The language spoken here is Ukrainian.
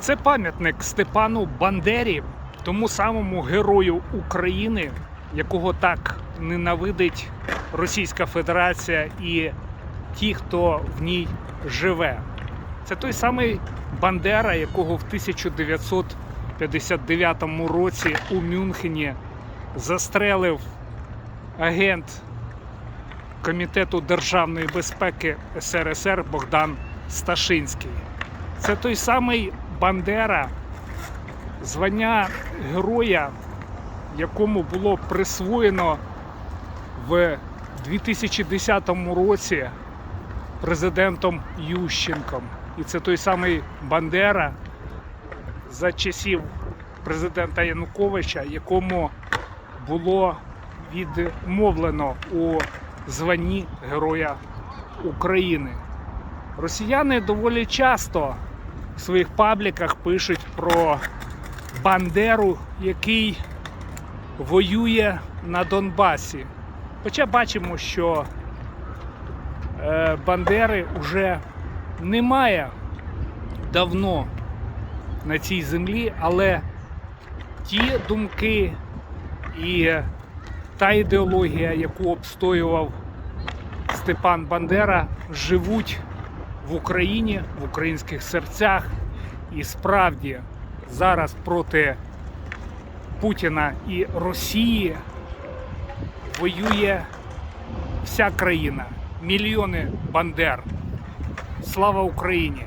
Це пам'ятник Степану Бандері, тому самому герою України, якого так ненавидить Російська Федерація і ті, хто в ній живе. Це той самий Бандера, якого в 1959 році у Мюнхені застрелив агент Комітету державної безпеки СРСР Богдан Сташинський. Це той самий Бандера, звання героя, якому було присвоєно в 2010 році президентом Ющенком. І це той самий Бандера за часів президента Януковича, якому було відмовлено у званні Героя України. Росіяни доволі часто в своїх пабліках пишуть про Бандеру, який воює на Донбасі. Хоча бачимо, що е, Бандери вже немає давно на цій землі, але ті думки і та ідеологія, яку обстоював Степан Бандера, живуть в Україні, в українських серцях. І справді зараз проти Путіна і Росії воює вся країна, мільйони бандер. Слава Україні!